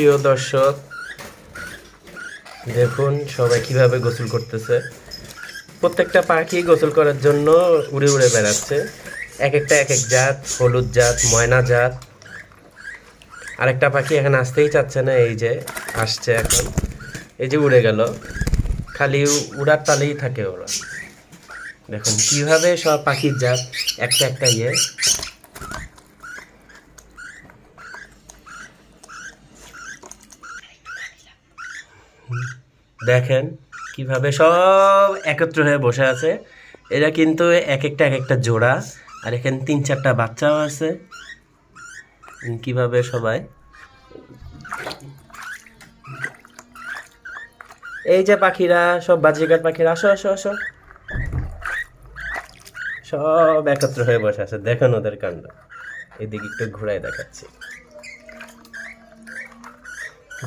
প্রিয় দর্শক, দেখুন সবাই কীভাবে গোসল করতেছে। প্রত্যেকটা পাখি গোসল করার জন্য উড়ে উড়ে বেড়াচ্ছে। এক একটা এক এক জাত, হলুদ জাত, ময়না জাত। আরেকটা পাখি এখানে আসতেই চাচ্ছে না, এই যে আসছে এখন। এই যে উড়ে গেল। খালি উড়ার তালেই থাকে ওরা। দেখুন কীভাবে সব পাখির জাত একটা একটা ইয়ে দেখেন কীভাবে সব একত্র হয়ে বসে আছে। এরা কিন্তু এক একটা এক একটা জোড়া, আর এখানে তিন চারটা বাচ্চাও আছে। কীভাবে সবাই? এই যে পাখিরা, সব বাজিকার পাখিরা, আসো আসো আসো। সব একত্র হয়ে বসে আছে। দেখেন ওদের কাণ্ড। এদিকে একটু ঘুরাই দেখাচ্ছি।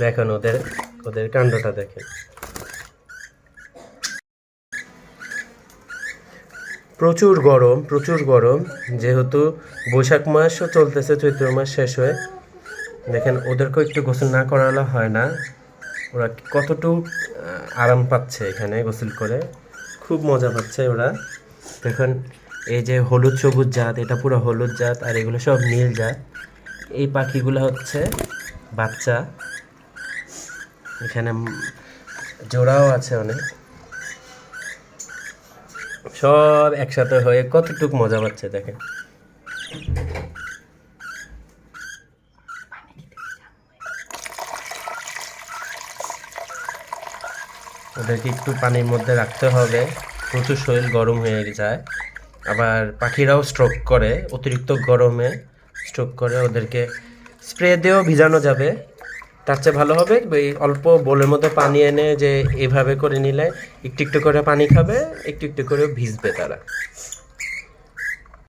দেখেন ওদের ওদের কাণ্ডটা দেখেন। প্রচুর গরম প্রচুর গরম। যেহেতু বৈশাখ মাসও চলতেছে, চৈত্র মাস শেষ হয়ে। দেখেন ওদেরকেও একটু গোসল না করালে হয় না। ওরা কতটুকু আরাম পাচ্ছে এখানে গোসল করে। খুব মজা পাচ্ছে ওরা। দেখুন, এই যে হলুদ সবুজ জাত, এটা পুরো হলুদ জাত, আর এগুলো সব নীল জাত। এই পাখিগুলো হচ্ছে বাচ্চা। এখানে জোড়াও আছে অনেক। সব একসাথে হয়ে কতটুক মজা পাচ্ছে দেখেন। ওদেরকে একটু পানির মধ্যে রাখতে হবে। প্রচুর শরীর গরম হয়ে যায়। আবার পাখিরাও স্ট্রোক করে, অতিরিক্ত গরমে স্ট্রোক করে ওদেরকে স্প্রে দিয়েও ভিজানো যাবে। তার চেয়ে ভালো হবে? ওই অল্প বোলের মধ্যে পানি এনে যে এভাবে করে নিলে, একটু একটু করে পানি খাবে, একটু একটু করে ভিজবে তারা।